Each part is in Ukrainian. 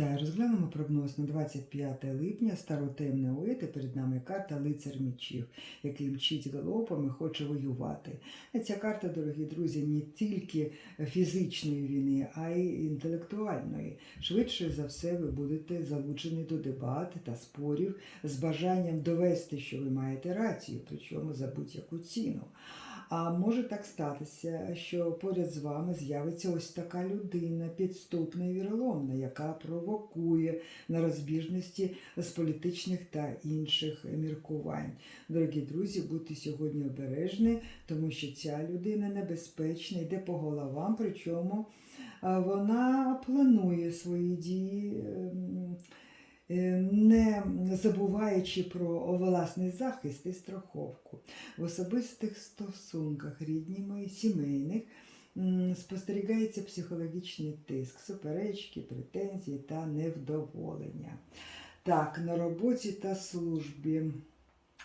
Вітаю, розглянемо прогноз на 25 липня, старотемне уїти. Перед нами карта лицар мечів, який мчить галопом і хоче воювати. Ця карта, дорогі друзі, не тільки фізичної війни, а й інтелектуальної. Швидше за все, ви будете залучені до дебат та спорів з бажанням довести, що ви маєте рацію, причому за будь-яку ціну. А може так статися, що поряд з вами з'явиться ось така людина, підступна і віроломна, яка провокує на розбіжності з політичних та інших міркувань. Дорогі друзі, будьте сьогодні обережні, тому що ця людина небезпечна, йде по головам, причому вона планує свої дії. Забуваючи про власний захист і страховку в особистих стосунках рідніми, сімейних спостерігається психологічний тиск, суперечки, претензії та невдоволення. Так, на роботі та службі.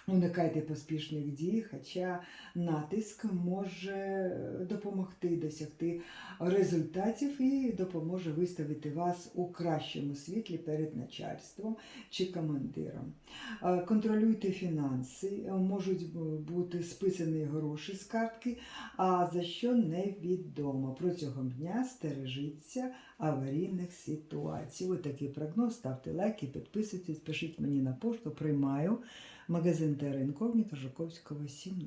Уникайте поспішних дій, хоча натиск може допомогти досягти результатів і допоможе виставити вас у кращому світлі перед начальством чи командиром. Е, Контролюйте фінанси, е, можуть бути списані гроші з картки, а за що невідомо. Протягом дня стережіться аварійних ситуацій. Ось такий прогноз. Ставте лайки, підписуйтесь, пишіть мені на пошту, приймаю. Магазин Терра Інкогніто Жуковського 7.